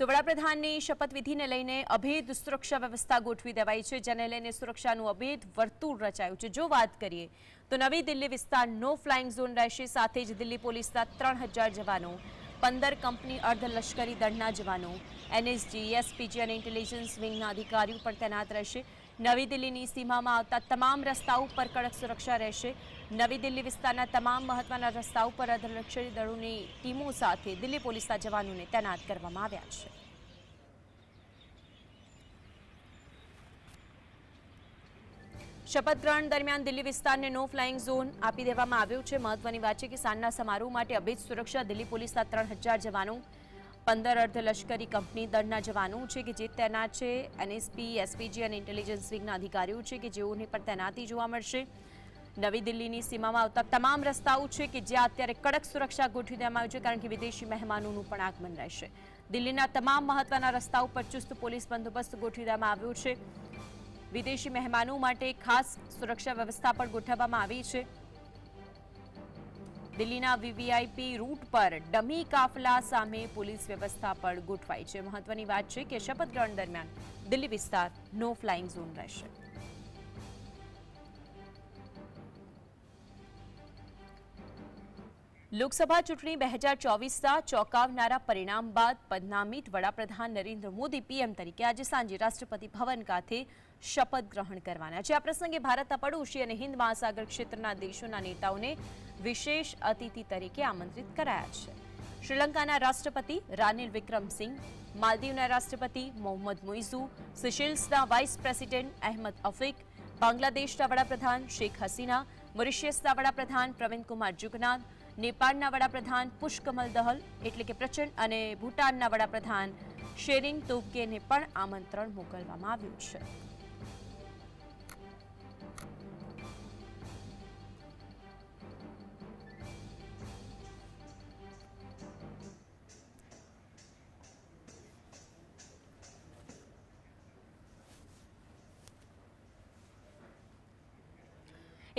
તો વડાપ્રધાનની શપથવિધિને લઈને અભેદ સુરક્ષા વ્યવસ્થા ગોઠવી દેવાઈ છે, જેને લઈને સુરક્ષાનું અભેદ વર્તુળ રચાયું છે. જો વાત કરીએ, તો નવી દિલ્હી વિસ્તાર નો ફ્લાઇંગ ઝોન રહેશે. સાથે જ દિલ્હી પોલીસના ત્રણ હજાર જવાનો, પંદર કંપની અર્ધલશ્કરી દળના જવાનો, એનએસજી, એસપીજી અને ઇન્ટેલિજન્સ વિંગના અધિકારીઓ પણ તૈનાત રહેશે. નવી દિલ્હીની સીમામાં આવતા તમામ રસ્તાઓ ઉપર કડક સુરક્ષા રહેશે. નવી દિલ્હી વિસ્તારના તમામ મહત્વના રસ્તા ઉપર અર્ધલશ્કરી દળોની ટીમો સાથે દિલ્હી પોલીસના જવાનોને તૈનાત કરવામાં આવ્યા છે. શપથ ગ્રહણ દરમિયાન દિલ્હી વિસ્તારને નો ફ્લાઇંગ ઝોન આપી દેવામાં આવ્યો છે. મહત્વની વાત છે કે સાંજના સમારોહ માટે અભેદ સુરક્ષા દિલ્હી પોલીસના ત્રણ હજાર જવાનો પંદર અર્ધ લશ્કરી કંપની દળના જવાનો છે કે જે તૈનાત છે. એનએસપી એસપીજી અને ઇન્ટેલિજન્સ વિંગના અધિકારીઓ છે કે જેઓને પણ તૈનાતી જોવા મળશે. નવી દિલ્હીની સીમામાં આવતા તમામ રસ્તાઓ છે કે જ્યાં અત્યારે કડક સુરક્ષા ગોઠવી દેવામાં આવી છે કારણ કે વિદેશી મહેમાનોનું પણ આગમન રહેશે. દિલ્હીના તમામ મહત્વના રસ્તાઓ પર ચુસ્ત પોલીસ બંદોબસ્ત ગોઠવી દેવામાં આવ્યો છે. વિદેશી મહેમાનો માટે ખાસ સુરક્ષા વ્યવસ્થા પણ ગોઠવવામાં આવી છે. દિલ્હીના વીવીઆઈપી રૂટ પર ડમી કાફલા સામે પોલીસ વ્યવસ્થા પણ ગોઠવાઈ છે. મહત્વની વાત છે કે શપથ ગ્રહણ દરમિયાન દિલ્હી વિસ્તાર નો ફ્લાઇંગ ઝોન રહેશે. લોકસભા ચૂંટણી બે હજાર ચોવીસના ચોંકાવનારા પરિણામ બાદ પદનામિત વડાપ્રધાન નરેન્દ્ર મોદી પીએમ તરીકે આજે સાંજે રાષ્ટ્રપતિ ભવન ખાતે શપથ ગ્રહણ કરવાના છે. આ પ્રસંગે ભારતના પડોશી અને હિન્દ મહાસાગર ક્ષેત્રના દેશોના નેતાઓને વિશેષ અતિથિ તરીકે આમંત્રિત કરાયા છે. શ્રીલંકાના રાષ્ટ્રપતિ રાનિલ વિક્રમસિંહ માલદીવના રાષ્ટ્રપતિ મોહમ્મદ મુઇઝુ, સિશેલ્સના વાઇસ પ્રેસિડેન્ટ અહેમદ અફીક, બાંગ્લાદેશના વડાપ્રધાન શેખ હસીના, મોરિશિયસના વડાપ્રધાન પ્રવીણ કુમાર જુગનાથ નેપાળના વડાપ્રધાન પુષ્કમલ દહલ, એટલે કે પ્રચંડ, અને ભૂટાનના વડાપ્રધાન શેરિંગ તોબગેને પણ આમંત્રણ મોકલવામાં આવ્યું છે.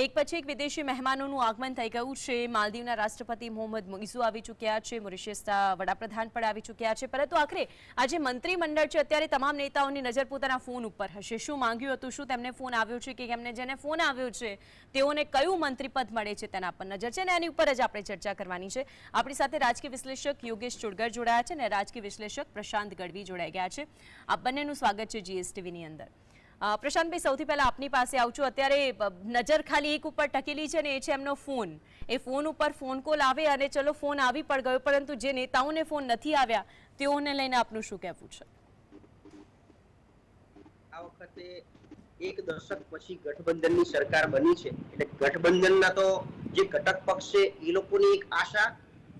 એક પછી એક વિદેશી મહેમાનોનું આગમન થઈ ગયું છે. માલદીવના રાષ્ટ્રપતિ મોહમ્મદ મુઇઝુ આવી ચૂક્યા છે. મોરિશિયસના વડાપ્રધાન પણ આવી ચૂક્યા છે. પરંતુ આખરે આજે મંત્રીમંડળ છે, અત્યારે તમામ નેતાઓની નજર પોતાના ફોન ઉપર હશે. શું માંગ્યું હતું? શું તેમને ફોન આવ્યો છે કે એમને જેને ફોન આવ્યો છે, તેઓને કયું મંત્રીપદ મળે છે તેના પર નજર છે અને એની ઉપર જ આપણે ચર્ચા કરવાની છે. આપણી સાથે રાજકીય વિશ્લેષક યોગેશ ચુડગર જોડાયા છે અને રાજકીય વિશ્લેષક પ્રશાંત ગઢવી જોડાઈ ગયા છે. આ બંનેનું સ્વાગત છે જીએસટીવીની અંદર. પ્રશાંતભાઈ, સૌથી પહેલા આપની પાસે આવું છું. અત્યારે નજર ખાલી એક ઉપર ટકેલી છે ને, એ છે એમનો ફોન. એ ફોન ઉપર ફોન કોલ આવે અને ચલો ફોન આવી પણ ગયો, પરંતુ જે નેતાઓને ફોન નથી આવ્યા, તેઓને લઈને આપનું શું કહેવું છે? આ વખતે એક દશક પછી ગઠબંધનની સરકાર બની છે. એટલે ગઠબંધનના તો જે ઘટક પક્ષ છે, એ લોકોની એક આશા.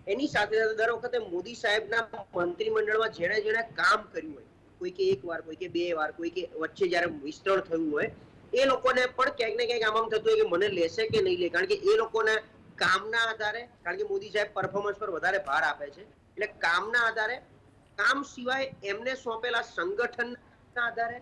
એની સાથે સાથે દર વખતે મોદી સાહેબના મંત્રીમંડળમાં જેણે જેણે કામ કર્યું કોઈ કે એક વાર કોઈ કે બે વાર કોઈ કે વચ્ચે જ્યારે વિસ્તરણ થયું હોય, એ લોકોને પણ ક્યાંક ને ક્યાંક આમ થતું હોય કે મને લેશે કે નહીં લે. કારણ કે એ લોકોને કામના આધારે, કારણ કે મોદી સાહેબ પરફોર્મન્સ પર વધારે ભાર આપે છે. એટલે કામના આધારે, કામ સિવાય એમને સોંપેલા સંગઠનના આધારે,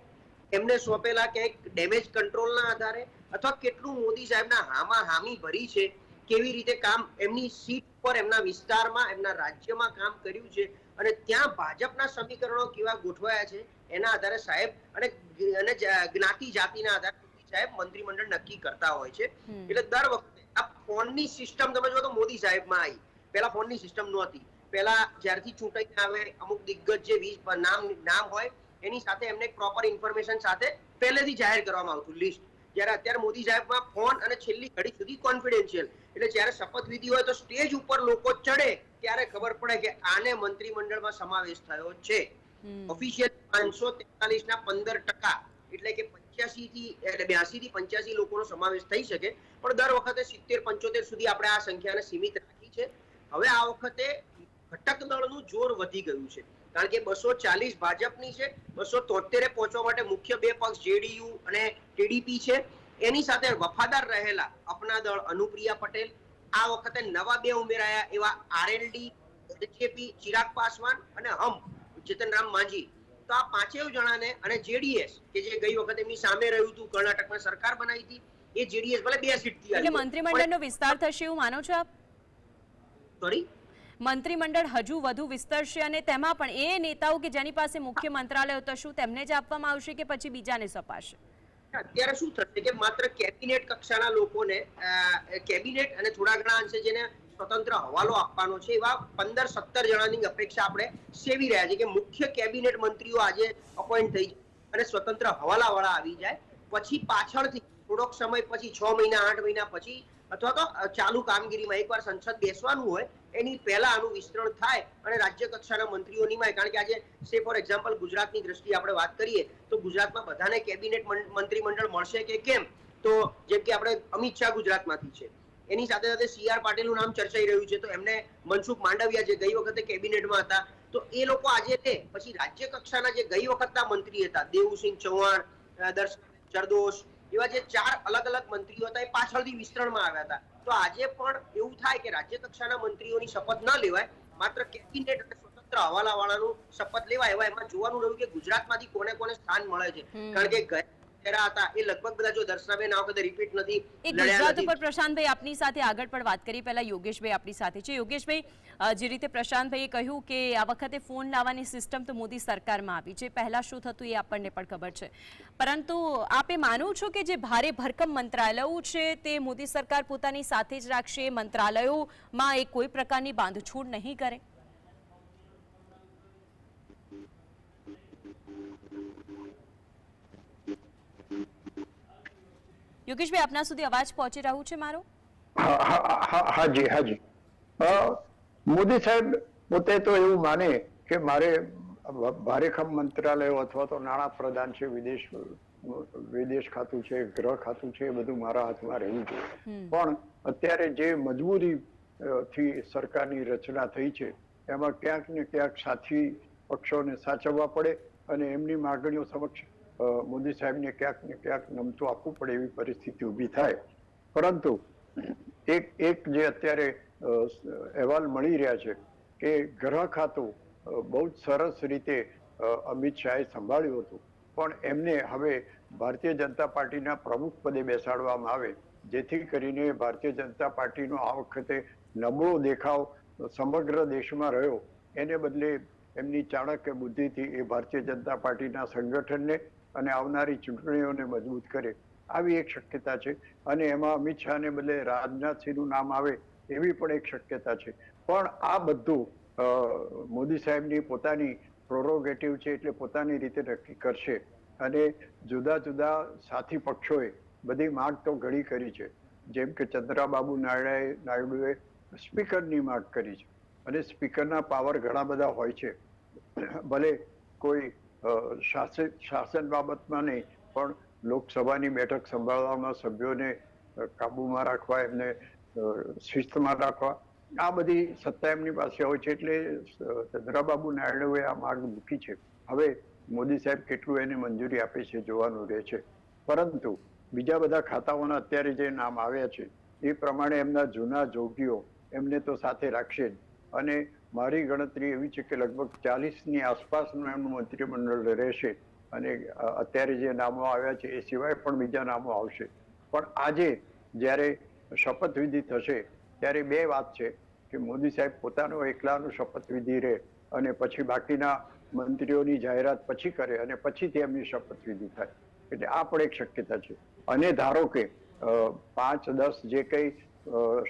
એમને સોંપેલા ક્યાંક ડેમેજ કંટ્રોલના આધારે, અથવા કેટલું મોદી સાહેબના હામા હામી ભરી છે કેવી રીતે કામ એમની સીટ પર એમના વિસ્તારમાં એમના રાજ્યમાં કામ કર્યું છે અને ત્યાં ભાજપના સમીકરણો કેવા ગોઠવાયા છે એના આધારે સાહેબ અને અને જ્ઞાતિ જાતિના આધારે સાહેબ મંત્રીમંડળ નક્કી કરતા હોય છે. એટલે દર વખતે આ ફોનની સિસ્ટમ તમે જો તો મોદી સાહેબમાં આવી. પહેલા ફોનની સિસ્ટમ નહોતી. પહેલા જ્યારથી ચૂંટણી આવે અમુક દિગ્ગજ જે વીસ નામ નામ હોય એની સાથે એમને પ્રોપર ઇન્ફોર્મેશન સાથે પહેલેથી જાહેર કરવામાં આવતું લિસ્ટ જ્યારે અત્યારે મોદી સાહેબમાં ફોન અને છેલ્લી ઘડી સુધી કોન્ફિડેન્શિયલ એટલે જ્યારે શપથવિધિ હોય તો સ્ટેજ ઉપર લોકો ચડે ત્યારે ખબર પડે કે આને મંત્રીમંડળમાં સમાવેશ થયો છે. ઓફિશિયલ પાંચસો તેતાલીસ ના પંદર ટકા એટલે કે પંચ્યાસી થી એટલે બ્યાસી થી પંચ્યાસી લોકોનો સમાવેશ થઈ શકે. પણ દર વખતે સિત્તેર પંચોતેર સુધી આપણે આ સંખ્યાને સીમિત રાખી છે. હવે આ વખતે ઘટક દળનું જોર વધી ગયું છે. કારણ કે બસો ચાલીસ ભાજપની છે બસો તોતેરે પહોંચવા માટે મુખ્ય બે પક્ષ જેડીયુ અને ટીડીપી છે. એની સાથે વફાદાર રહેલા અપના દળ અનુપ્રિયા પટેલ આ વખતે નવા બે ઉમેરાયા એવા આરએલડી બીજેપી ચિરાગ પાસવાન અને હમ જીતન માંઝી. તો આ પાંચેય જણાને અને જેડીએસ કે જે ગઈ વખતે એમની સામે રહ્યું હતું કર્ણાટકમાં સરકાર બનાવી હતી એ જેડીએસ ભલે બે સીટથી એટલે મંત્રીમંડળનો વિસ્તાર થશે એવું માનો છો આપ? સોરી? મંત્રીમંડળ હજુ વધુ વિસ્તરશે અને તેમાં પણ એ નેતાઓ કે જેની પાસે મુખ્ય મંત્રાલય તો શું તેમને જ આપવામાં આવશે કે પછી બીજાને સપાશે? અત્યારે શું થશે કે માત્ર કેબિનેટ કક્ષાના લોકોને કેબિનેટ અને થોડા ઘણા અંશે જેને સ્વતંત્ર હવાલો આપવાનો છે, એવા પંદર સત્તર જણાની અપેક્ષા આપણે સેવી રહ્યા છે કે મુખ્ય કેબિનેટ મંત્રીઓ આજે અપોઇન્ટ થઈ અને સ્વતંત્ર હવાલાવાળા આવી જાય. પછી પાછળથી થોડોક સમય પછી છ મહિના, આઠ મહિના પછી અથવા તો ચાલુ કામગીરીમાં એકવાર સંસદ બેસવાનું હોય, એની પહેલા આનું વિસ્તરણ થાય અને રાજ્ય કક્ષાના મંત્રીઓ નિમાય કારણ કે આજે સે ફોર એક્ઝામ્પલ ગુજરાતની દ્રષ્ટિએ આપણે વાત કરીએ, તો ગુજરાતમાં બધાને કેબિનેટ મંત્રીમંડળ મળશે કે કેમ? તો જેમ કે આપણે અમિત શાહ ગુજરાતમાંથી છે. એની સાથે સાથે સી આર પાટીલનું નામ ચર્ચાઈ રહ્યું છે, તો એમને મનસુખ માંડવિયા જે ગઈ વખતે કેબિનેટમાં હતા, તો એ લોકો આજે તે, પછી રાજ્ય કક્ષાના જે ગઈ વખતના મંત્રી હતા, દેવુસિંહ ચૌહાણ દર્શન જરદોશ એવા જે ચાર અલગ અલગ મંત્રીઓ હતા એ પાછળથી વિસ્તરણમાં આવ્યા હતા. તો આજે પણ એવું થાય કે રાજ્ય કક્ષાના મંત્રીઓની શપથ ન લેવાય માત્ર કેબિનેટ અને સ્વતંત્ર હવાલા વાળાનું શપથ લેવાય એવા એમાં જોવાનું રહ્યું કે ગુજરાતમાંથી કોને કોને સ્થાન મળે છે. કારણ કે ચહેરા હતા એ લગભગ બધા જો દર્શનાબેન આ વખતે રિપીટ નથી એ ગુજરાત ઉપર પ્રશાંતભાઈ આપની સાથે આગળ પણ વાત કરી. પહેલા યોગેશભાઈ આપની સાથે છે. યોગેશભાઈ જે રીતે પ્રશાંતભાઈએ કહ્યું કે આ વખતે ફોન લાવવાની સિસ્ટમ તો મોદી સરકારમાં આવી છે. પહેલા શું થતું એ આપણને પણ ખબર છે. પરંતુ આપે માનો છો કે જે ભારે ભરકમ મંત્રાલયો છે તે મોદી સરકાર પોતાની સાથે જ રાખશે? મંત્રાલયોમાં એ કોઈ પ્રકારની બાંધછૂડ નહીં કરે? યોગેશભાઈ આપના સુધી અવાજ પહોંચી રહ્યું છે મારો? હાજી હાજી મોદી સાહેબ પોતે તો એવું માને કે મારે ભારેખમ મંત્રાલયો અથવા તો નાણાં પ્રધાન છે વિદેશ વિદેશ ખાતું છે ગ્રહ ખાતું છે એ બધું મારા હાથમાં રહેવું જોઈએ. પણ અત્યારે જે મજબૂરી થી સરકારની રચના થઈ છે એમાં ક્યાંક ને ક્યાંક સાથી પક્ષોને સાચવવા પડે અને એમની માગણીઓ સમક્ષ મોદી સાહેબને ક્યાંક ને ક્યાંક નમતું આપવું પડે એવી પરિસ્થિતિ ઊભી થાય. પરંતુ એક એક જે અત્યારે અહેવાલ મળી રહ્યા છે કે ગ્રહ ખાતું બહુ જ સરસ રીતે અમિત શાહે સંભાળ્યું હતું. પણ એમને હવે ભારતીય જનતા પાર્ટીના પ્રમુખ પદે બેસાડવામાં આવે, જેથી કરીને ભારતીય જનતા પાર્ટીનો આ વખતે નબળો દેખાવ સમગ્ર દેશમાં રહ્યો. એને બદલે એમની ચાણક્ય બુદ્ધિથી એ ભારતીય જનતા પાર્ટીના સંગઠનને અને આવનારી ચૂંટણીઓને મજબૂત કરે. આવી એક શક્યતા છે. અને એમાં અમિત શાહને બદલે રાજનાથસિંહનું નામ આવે એવી પણ એક શક્યતા છે. પણ આ બધું મોદી સાહેબની પોતાની પ્રોરોગેટિવ છે એટલે પોતાની રીતે નક્કી કરશે. અને જુદા જુદા સાથી પક્ષોએ બધી માંગ તો ઘણી કરી છે. જેમ કે ચંદ્રાબાબુ નાયડાએ, નાયડુએ સ્પીકરની માંગ કરી છે. અને સ્પીકરના પાવર ઘણા બધા હોય છે. ભલે કોઈ શાસન શાસન બાબતમાં નહીં, પણ લોકસભાની બેઠક સંભાળવામાં સભ્યોને કાબુમાં રાખવા, એમને શિસ્તમાં રાખવા, આ બધી સત્તા એમની પાસે હોય છે એટલે ચંદ્રાબાબુ નાયડુએ આ માર્ગ મૂકી છે. હવે મોદી સાહેબ કેટલું એને મંજૂરી આપે છે જોવાનું રહે છે. પરંતુ બીજા બધા ખાતાઓના અત્યારે જે નામ આવ્યા છે, એ પ્રમાણે એમના જૂના જોગીઓ એમને તો સાથે રાખશે જ. અને મારી ગણતરી એવી છે કે લગભગ ચાલીસની આસપાસનું એમનું મંત્રીમંડળ રહેશે અને અત્યારે જે નામો આવ્યા છે એ સિવાય પણ બીજા નામો આવશે. પણ આજે જ્યારે શપથવિધિ થશે, ત્યારે બે વાત છે કે મોદી સાહેબ પોતાનો એકલાનો શપથવિધિ રહે અને પછી બાકીના મંત્રીઓની જાહેરાત પછી કરે અને પછીથી એમની શપથવિધિ થાય. એટલે આ પણ એક શક્યતા છે. અને ધારો કે પાંચ દસ જે કંઈ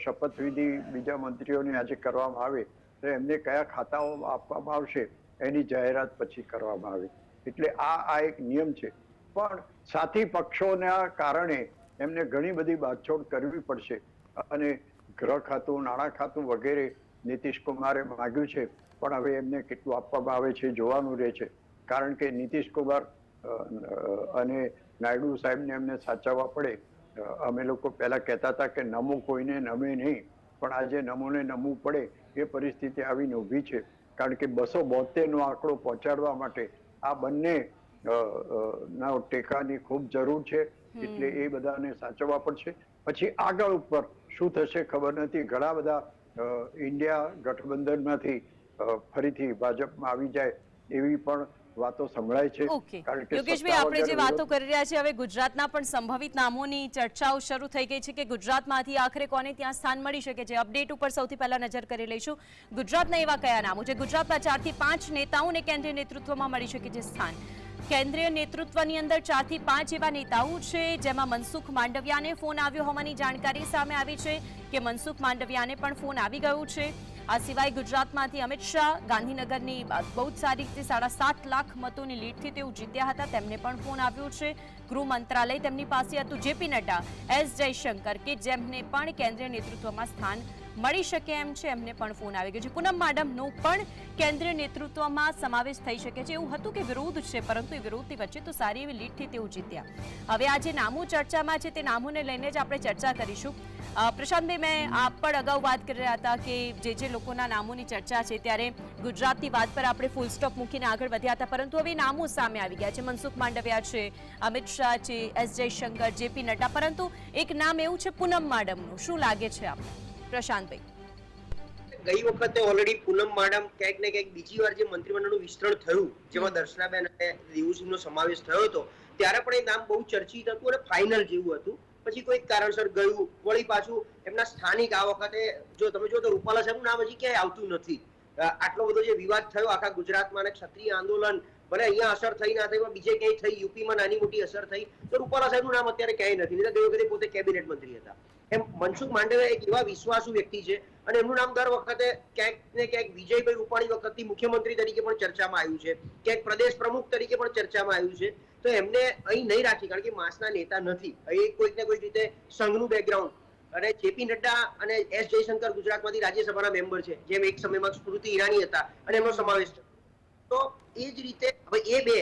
શપથવિધિ બીજા મંત્રીઓની આજે કરવામાં આવે તો એમને કયા ખાતાઓ આપવામાં આવશે એની જાહેરાત પછી કરવામાં આવે. એટલે આ આ એક નિયમ છે. પણ સાથી પક્ષોના કારણે એમને ઘણી બધી બાછોડ કરવી પડશે. અને ગ્રહ ખાતું, નાણાં ખાતું વગેરે નીતિશ કુમારે માગ્યું છે. પણ હવે એમને કેટલું આપવામાં આવે છે જોવાનું રહે છે. કારણ કે નીતિશ કુમાર અને નાયડુ સાહેબને એમને સાચવવા પડે. અમે લોકો પહેલાં કહેતા હતા કે નમો કોઈને નમે નહીં. પણ આજે નમોને નમવું પડે. એ પરિસ્થિતિ આવીને ઊભી છે. કારણ કે બસો બોતેરનો આંકડો પહોંચાડવા માટે આ બંને ના ટેકાની ખૂબ જરૂર છે. એટલે એ બધાને સાચવવા પડશે. પછી આગળ ઉપર શું થશે ખબર નથી. ઘણા બધા ઇન્ડિયા ગઠબંધનમાંથી ફરીથી ભાજપમાં આવી જાય એવી પણ વાતો સંભળાય છે ઓકે. યોગેશભાઈ આપણે જે વાતો કરી રહ્યા છીએ હવે ગુજરાતના પણ સંભવિત નામોની ચર્ચાઓ શરૂ થઈ ગઈ છે કે ગુજરાતમાંથી આખરે કોને ત્યાં સ્થાન મળી શકે છે. અપડેટ ઉપર સૌથી પહેલા નજર કરી લઈશું. ગુજરાતના એવા કયા નામો છે? ગુજરાતના ચારથી પાંચ નેતાઓને કેન્દ્રીય નેતૃત્વમાં મળી શકે છે સ્થાન. કેન્દ્રીય નેતૃત્વની અંદર ચારથી પાંચ એવા નેતાઓ છે જેમાં મનસુખ માંડવિયાને ફોન આવ્યો હોવાની જાણકારી સામે આવી છે કે મનસુખ માંડવિયાને પણ ફોન આવી ગયો છે. આ સિવાય ગુજરાતમાંથી અમિત શાહ, ગાંધીનગરની બહુ જ સારી રીતે સાડા સાત લાખ મતોની લીડથી તેઓ જીત્યા હતા. તેમને પણ ફોન આવ્યો છે. ગૃહ મંત્રાલય તેમની પાસે હતું. જેપી નડ્ડા, એસ જયશંકર, કે જેમને પણ કેન્દ્રીય નેતૃત્વમાં સ્થાન મળી શકે એમ છે, એમને પણ ફોન આવી ગયો છે. પૂનમ મેડમનો પણ કેન્દ્રીય નેતૃત્વમાં સમાવેશ થઈ શકે છે. એવું હતું કે વિરોધ છે, પરંતુ એ વિરોધની વચ્ચે તો સારી એવી લીડથી તેઓ જીત્યા. હવે આ જે નામો ચર્ચામાં છે, તે નામોને લઈને જ આપણે ચર્ચા કરીશું. પ્રશાંતભાઈ, મેં આપ પણ અગાઉ વાત કરી રહ્યા હતા કે જે જે લોકોના નામોની ચર્ચા છે, ત્યારે ગુજરાતની વાત પર આપણે ફૂલ સ્ટોપ મૂકીને આગળ વધ્યા હતા. પરંતુ હવે નામો સામે આવી ગયા છે. મનસુખ માંડવિયા છે, અમિત શાહ છે, એસ જયશંકર જેપી નડ્ડા. પરંતુ એક નામ એવું છે, પૂનમ માડમનું. શું લાગે છે આપ પ્રશાંતભાઈ. ગઈ વખતે ઓલરેડી પૂનમ માડમ ક્યાંક ને ક્યાંક બીજી વાર જે મંત્રીમંડળનું વિસ્તરણ થયું, જેમાં દર્શનાબેન અને દેવુસિંહનો સમાવેશ થયો હતો, ત્યારે પણ એ નામ બહુ ચર્ચિત હતું અને ફાઇનલ જેવું હતું. પછી કોઈ કારણસર ગયું, વળી પાછું એમના સ્થાનિક આ વખતે જો તમે જો તો રૂપાલા સાહેબનું નામ હજી ક્યાંય આવતું નથી. આટલો બધો જે વિવાદ થયો, આખા ગુજરાતમાં અને ક્ષત્રિય આંદોલન, ભલે અહીંયા અસર થઈ ના થઈ, પણ બીજે ક્યાંય થઈ, યુપીમાં નાની મોટી અસર થઈ, તો રૂપાલા સાહેબનું નામ અત્યારે ક્યાંય નથી. નહીં ગઈ વખતે પોતે કેબિનેટ મંત્રી હતા. એમ મનસુખ માંડવિયા એક એવા વિશ્વાસુ વ્યક્તિ છે અને એમનું નામ દર વખતે ક્યાંક ને ક્યાંક વિજયભાઈ રૂપાણી વખતથી મુખ્યમંત્રી તરીકે પણ ચર્ચામાં આવ્યું છે. ક્યાંક પ્રદેશ પ્રમુખ તરીકે પણ ચર્ચામાં આવ્યું છે. તો એમને અહીં નહીં રાખી, કારણ કે માસના નેતા નથી. અહીં કોઈક ને કોઈક રીતે સંઘનું બેકગ્રાઉન્ડ અને જેપી નડ્ડા અને એસ જયશંકર ગુજરાતમાંથી રાજ્યસભાના મેમ્બર છે, જેમ એક સમયમાં સ્મૃતિ ઈરાની હતા અને એમનો સમાવેશ તો એ જ રીતે હવે એ બે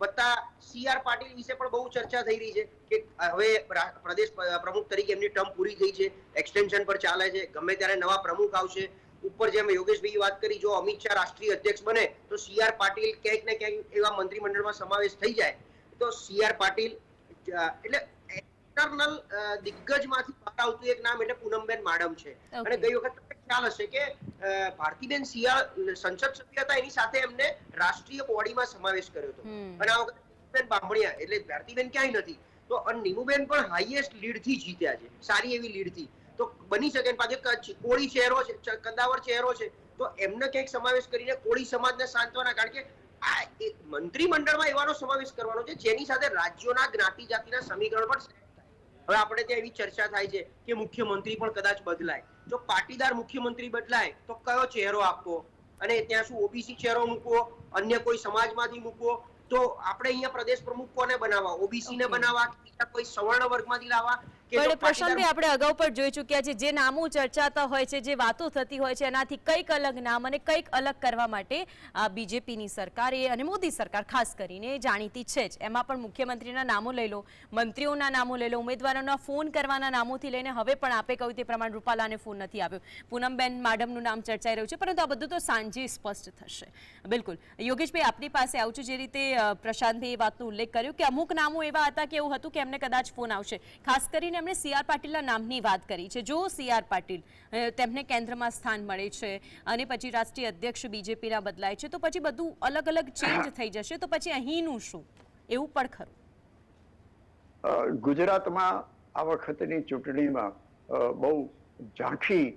વત્તા સી આર પાટીલ વિશે પણ બહુ ચર્ચા થઈ રહી છે કે હવે પ્રદેશ પ્રમુખ તરીકે એમની ટર્મ પૂરી થઈ છે એક્સટેન્શન પર ચાલે છે ગમે ત્યારે નવા પ્રમુખ આવશે. ઉપર જેમ યોગેશભાઈ વાત કરી જો અમિત શાહ રાષ્ટ્રીય અધ્યક્ષ બને તો સી આર પાટીલ ક્યાંક ને ક્યાંક એવા મંત્રીમંડળમાં સમાવેશ થઈ જાય. તો સી આર પાટીલ એટલે એક્ટર્નલ દિગ્ગજમાંથી બહાર આવતું એક નામ એટલે પૂનમબેન માડમ છે. અને. ગઈ વખત ખ્યાલ હશે કે ભારતીબેન સિયા સંસદ સભ્ય હતા એની સાથે એમને રાષ્ટ્રીય બોડીમાં સમાવેશ કર્યો હતો. અને આ વખતે બામણિયા એટલે ભારતીબેન ક્યાંય નથી તો નીમુબેન પણ હાઈએસ્ટ લીડથી જીત્યા છે સારી એવી લીડથી તો બની શકે અને પાછો કોળી ચહેરો છે કદાવર ચહેરો છે તો એમને ક્યાંક સમાવેશ કરીને કોળી સમાજને સાંત્વના કારણ કે આ મંત્રીમંડળમાં એવાનો સમાવેશ કરવાનો છે જેની સાથે રાજ્યોના જ્ઞાતિ જાતિના સમીકરણ પણ હવે આપણે ત્યાં એવી ચર્ચા થાય છે કે મુખ્યમંત્રી પણ કદાચ બદલાય. જો પાટીદાર મુખ્યમંત્રી બદલાય તો કયો ચહેરો આપવો? અને ત્યાં શું ઓબીસી ચહેરો મૂકવો? અન્ય કોઈ સમાજમાંથી મૂકવો? તો આપણે અહીંયા પ્રદેશ પ્રમુખ કોને બનાવવા? ઓબીસી ને બનાવવા કોઈ સવર્ણ વર્ગમાંથી લાવવા? પણ પ્રશાંતભાઈ આપણે અગાઉ પણ જોઈ ચૂક્યા છે જે નામો ચર્ચાતા હોય છે જે વાતો થતી હોય છે એનાથી કંઈક અલગ નામ અને કંઈક અલગ કરવા માટે આ બીજેપીની સરકારે અને મોદી સરકાર ખાસ કરીને જાણીતી છે જ. એમાં પણ મુખ્યમંત્રીના નામો લઈ લો મંત્રીઓના નામો લઈ લો ઉમેદવારોના ફોન કરવાના નામોથી લઈને હવે પણ આપે કહ્યું તે પ્રમાણે રૂપાલાને ફોન નથી આવ્યો. પૂનમબેન માડમનું નામ ચર્ચાઈ રહ્યું છે પરંતુ આ બધું તો સાંજે સ્પષ્ટ થશે. બિલકુલ. યોગેશભાઈ આપની પાસે આવું છું જે રીતે પ્રશાંતભાઈ એ વાતનો ઉલ્લેખ કર્યો કે અમુક નામો એવા હતા કે એવું હતું કે એમને કદાચ ફોન આવશે. ખાસ કરીને એમણે સી આર પાટીલના નામની વાત કરી છે. જો સી આર પાટીલ તેમને કેન્દ્રમાં સ્થાન મળે છે અને પછી રાષ્ટ્રીય અધ્યક્ષ બીજેપીના બદલાય છે, તો પછી બધું અલગ અલગ ચેન્જ થઈ જશે, તો પછી અહીંનું શું? એવું પણ ખરું. ગુજરાતમાં આ વખતની ચૂંટણીમાં બહુ ઝાંખી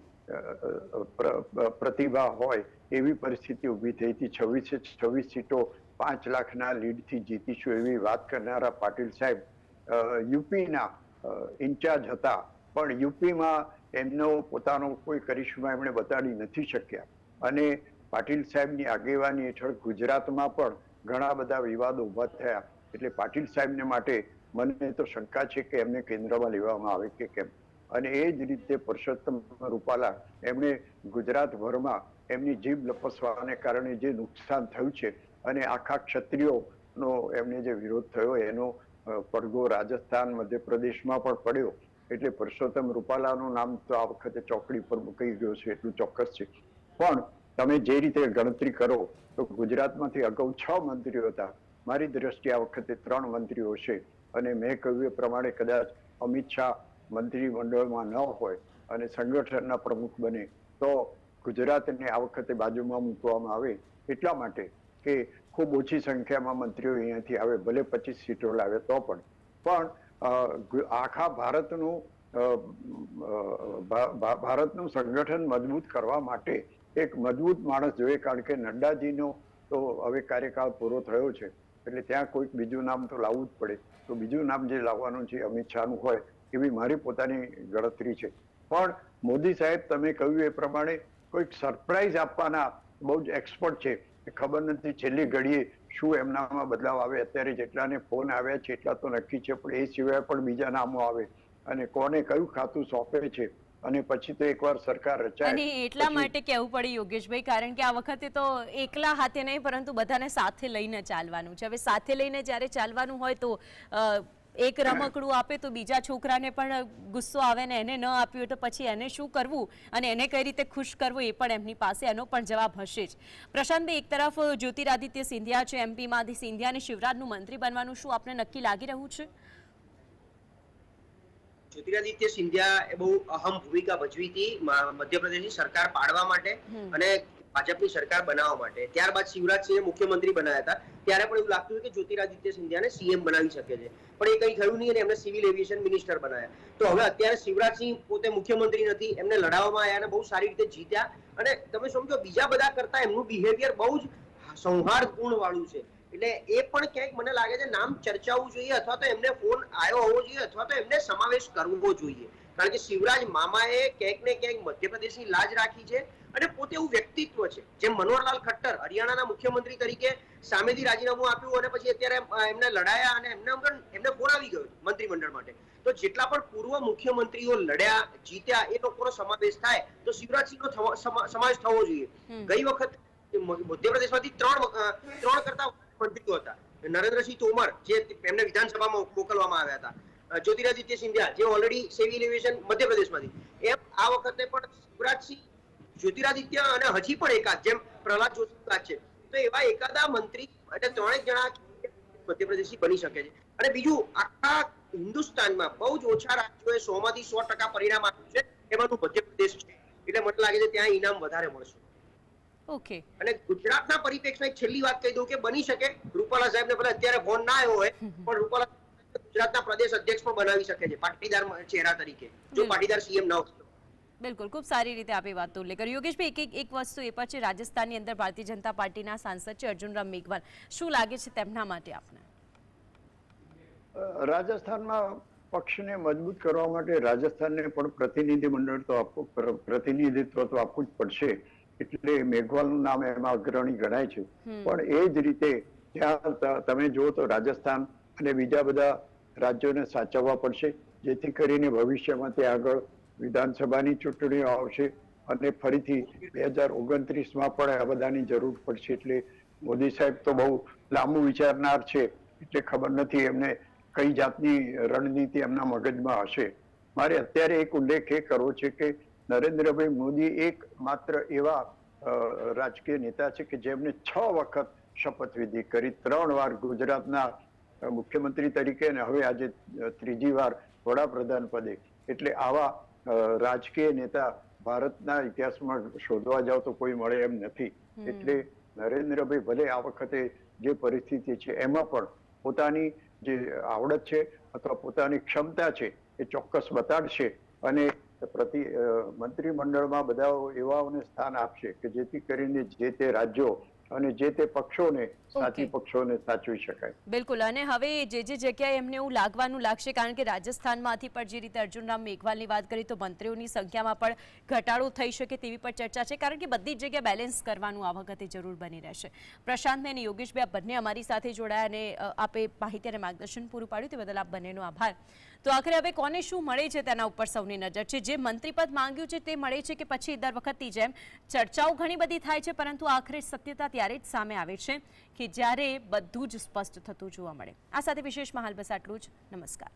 પ્રતિભા હોય એવી પરિસ્થિતિ ઊભી થઈ હતી. છવ્વીસે, છવ્વીસ સીટો પાંચ લાખના લીડથી જીતીશું એવી વાત કરનારા પાટીલ સાહેબ યુપીના ઇન્ચાર્જ હતા. પણ યુપીમાં એમનો પોતાનો કોઈ કરિશ્મા એમણે બતાડી નથી શક્યા. અને પાટીલ સાહેબની આગેવાની હેઠળ ગુજરાતમાં પણ ઘણા બધા વિવાદો ઊભા થયા. એટલે પાટીલ સાહેબને માટે મને તો શંકા છે કે એમને કેન્દ્રમાં લેવામાં આવે કે કેમ? અને એ જ રીતે પરસોત્તમ રૂપાલા એમણે ગુજરાતભરમાં એમની જીભ લપસવાને કારણે જે નુકસાન થયું છે અને આખા ક્ષત્રિયોનો એમને જે વિરોધ થયો એનો પડઘો રાજસ્થાન મધ્યપ્રદેશમાં પણ પડ્યો. એટલે પરસોત્તમ રૂપાલાનું નામ તો આ વખતે ચોકડી પર મૂકી ગયો છે, એટલું ચોક્કસ છે. પણ તમે જે રીતે ગણતરી કરો, તો ગુજરાતમાંથી અગાઉ છ મંત્રીઓ હતા. મારી દ્રષ્ટિએ આ વખતે ત્રણ મંત્રીઓ છે. અને મેં કહ્યું એ પ્રમાણે કદાચ અમિત શાહ મંત્રીમંડળમાં ન હોય અને સંગઠનના પ્રમુખ બને, તો ગુજરાતને આ વખતે બાજુમાં મૂકવામાં આવે એટલા માટે કે ખૂબ ઓછી સંખ્યામાં મંત્રીઓ અહીંયાથી આવે, ભલે પચીસ સીટો લાવે તો પણ. પણ આખા ભારતનું ભારતનું સંગઠન મજબૂત કરવા માટે એક મજબૂત માણસ જોઈએ, કારણ કે નડ્ડાજીનો તો હવે કાર્યકાળ પૂરો થયો છે. એટલે ત્યાં કોઈક બીજું નામ તો લાવવું જ પડે. તો બીજું નામ જે લાવવાનું છે, અમિત શાહનું હોય, એવી મારી પોતાની ગણતરી છે. પણ મોદી સાહેબ, તમે કહ્યું એ પ્રમાણે કોઈક સરપ્રાઈઝ આપવાના બહુ જ એક્સપર્ટ છે. ખબર નથી છેલ્લી ઘડીએ શું એમનામાં બદલાવ આવે. અત્યારે જેટલાને ફોન આવ્યા છે એટલા તો નક્કી છે પણ એ સિવાય પણ બીજા નામો આવે. અને કોને કયું ખાતું સોંપે છે અને પછી તો એકવાર સરકાર રચાય. અને એટલા માટે કહેવું પડે યોગેશભાઈ કારણ કે આ વખતે તો એકલા હાથે નહીં પરંતુ બધાને સાથે લઈને ચાલવાનું છે. હવે સાથે લઈને જ્યારે ચાલવાનું હોય તો એક રમકડું આપે તો બીજા છોકરાને પણ ગુસ્સો આવે ને એને ન આપ્યું તો પછી એને શું કરવું અને એને કઈ રીતે ખુશ કરવું એ પણ એમની પાસે એનો પણ જવાબ હશે જ. પ્રશાંતભાઈ એક તરફ જ્યોતિરાદિત્ય સિંધિયા છે એમપીમાંથી સિંધિયા અને શિવરાજનું મંત્રી બનવાનું શું આપને નક્કી લાગી રહ્યું છે? જ્યોતિરાદિત્ય સિંધિયા એ બહુ અહમ ભૂમિકા ભજવી હતી મધ્યપ્રદેશની સરકાર પાડવા માટે અને ભાજપની સરકાર બનાવવા માટે. ત્યારબાદ શિવરાજસિંહે મુખ્યમંત્રી બનાવ્યા હતા. ત્યારે પણ એવું લાગતું હતું કે જ્યોતિરાદિત્ય સિંધિયાને સીએમ બનાવી શકે છે. પણ એ કઈ થયું નહીં અને એમને સિવિલ એવિએશન મિનિસ્ટર બનાવ્યા. તો હવે અત્યારે શિવરાજસિંહ પોતે મુખ્યમંત્રી નથી. એમને લડાવવામાં આવ્યા અને બહુ સારી રીતે જીત્યા. અને તમે સમજો, બીજા બધા કરતા એમનું બિહેવિયર બહુ જ સૌહાર્દપૂર્ણ વાળું છે. એટલે એ પણ ક્યાંક મને લાગે છે નામ ચર્ચાવું જોઈએ અથવા તો એમને ફોન આવ્યો હોવો જોઈએ અથવા તો એમને સમાવેશ કરવો જોઈએ. કારણ કે શિવરાજ મામાએ ક્યાંક ને ક્યાંક મધ્યપ્રદેશની લાજ રાખી છે. અને પોતે એવું વ્યક્તિત્વ છે. જેમ મનોહરલાલ ખટ્ટર હરિયાણાના મુખ્યમંત્રી તરીકે સામેથી રાજીનામું આપ્યું અને પછી અત્યારે એમને લડાયા અને એમને એમને ફોન આવી ગયો મંત્રીમંડળ માટે. તો જેટલા પણ પૂર્વ મુખ્યમંત્રીઓ લડ્યા જીત્યા એ લોકોનો સમાવેશ થાય તો શિવરાજસિંહનો સમાવેશ થવો જોઈએ. ગઈ વખત મધ્યપ્રદેશમાંથી ત્રણ ત્રણ કરતા મંત્રીઓ હતા. નરેન્દ્રસિંહ તોમર જે એમને વિધાનસભામાં મોકલવામાં આવ્યા હતા. જ્યોતિરાદિત્ય સિંધિયા જે ઓલરેડી સેવી એવિએશન મધ્યપ્રદેશમાંથી. એમ આ વખતે પણ શિવરાજસિંહ જ્યોતિરાદિત્ય અને હજી પણ એકાદ જેમ પ્રહલાદ જોશી છે. તો એવા એકાદા મંત્રી એટલે ત્રણેક જણા મધ્યપ્રદેશી બની શકે છે. અને બીજું આખા હિન્દુસ્તાનમાં બહુ જ ઓછા રાજ્યોએ સો માંથી સો ટકા પરિણામ આપ્યું છે. એમાંનું મધ્યપ્રદેશ છે. એટલે મને લાગે છે ત્યાં ઇનામ વધારે મળશે. ઓકે. અને ગુજરાતના પરિપ્રેક્ષમાં છેલ્લી વાત કહી દઉં કે બની શકે. રૂપાલા સાહેબને ભલે અત્યારે ફોન ના આવ્યો હોય પણ રૂપાલા ગુજરાતના પ્રદેશ અધ્યક્ષ પણ બનાવી શકે છે પાટીદાર ચહેરા તરીકે. જો પાટીદાર સીએમ ન હોય. બિલકુલ ખૂબ સારી રીતે આપે વાત ઉલ્લેખ કર્યો. યોગેશભાઈ એક એક એક વસ્તુ એ પણ છે રાજસ્થાનની અંદર ભારતીય જનતા પાર્ટીના સાંસદ છે અર્જુનરામ મેઘવાલ. શું લાગે છે તેમના માટે આપને? રાજસ્થાનમાં પક્ષને મજબૂત કરવા માટે રાજસ્થાનને પણ પ્રતિનિધિ મંડળ તો આપવું પ્રતિનિધિત્વ તો આપવું જ પડશે. એટલે મેઘવાલનું નામ એમાં અગ્રણી ગણાય છે. પણ એ જ રીતે ત્યાં તમે જુઓ તો રાજસ્થાન અને બીજા બધા રાજ્યોને સાચવવા પડશે. જેથી કરીને ભવિષ્યમાં ત્યાં આગળ વિધાનસભાની ચૂંટણીઓ આવશે અને ફરીથી બે હજાર ઓગણત્રીસમાં પણ આ બધાની જરૂર પડશે. એટલે મોદી સાહેબ તો બહુ લાંબુ વિચારનાર છે, એટલે ખબર નથી એમને કઈ જાતની રણનીતિ એમના મગજમાં હશે. મારે અત્યારે એક ઉલ્લેખ એ કરવો છે કે નરેન્દ્રભાઈ મોદી એક માત્ર એવા રાજકીય નેતા છે કે જેમને છ વખત શપથવિધિ કરી, ત્રણ વાર ગુજરાતના મુખ્યમંત્રી તરીકે અને હવે આજે ત્રીજી વાર વડાપ્રધાન પદે. એટલે આવા રાજકીય નેતા ભારતના ઇતિહાસમાં શોધવા જાવ તો કોઈ મળે એમ નથી. એટલે નરેન્દ્રભાઈ ભલે આ વખતે જે પરિસ્થિતિ છે એમાં પણ પોતાની જે આવડત છે અથવા પોતાની ક્ષમતા છે એ ચોક્કસ બતાડશે અને પ્રતિ મંત્રીમંડળમાં બધા એવાઓને સ્થાન આપશે કે જેથી કરીને જે તે રાજ્યો અને જે તે પક્ષોને સાથી પક્ષોને સાચવી શકાય. બિલકુલ. અને હવે જે જે જગ્યાએ એમને એવું લાગવાનું લાગશે કારણ કે રાજસ્થાનમાંથી પણ જે રીતે અર્જુનરામ મેઘવાલની વાત કરી તો મંત્રીઓની સંખ્યામાં પણ ઘટાડો થઈ શકે તેવી પણ ચર્ચા છે કારણ કે બધી જ જગ્યાએ બેલેન્સ કરવાનું આ વખતે જરૂર બની રહેશે. પ્રશાંતભાઈ અને યોગેશભાઈ આ બંને અમારી સાથે જોડાયા અને આપે માહિતી અને માર્ગદર્શન પૂરું પાડ્યું તે બદલ આપ બંનેનો આભાર. તો આખરે હવે કોને શું મળે છે તેના ઉપર સૌની નજર છે. જે મંત્રીપદ માંગ્યું છે તે મળે છે કે પછી દર વખતની જેમ ચર્ચાઓ ઘણી બધી થાય છે, પરંતુ આખરે સત્યતા ત્યારે જ સામે આવે છે કે જ્યારે બધું જ સ્પષ્ટ થતું જોવા મળે. આ સાથે વિશેષમાં હાલ બસ આટલું જ. નમસ્કાર.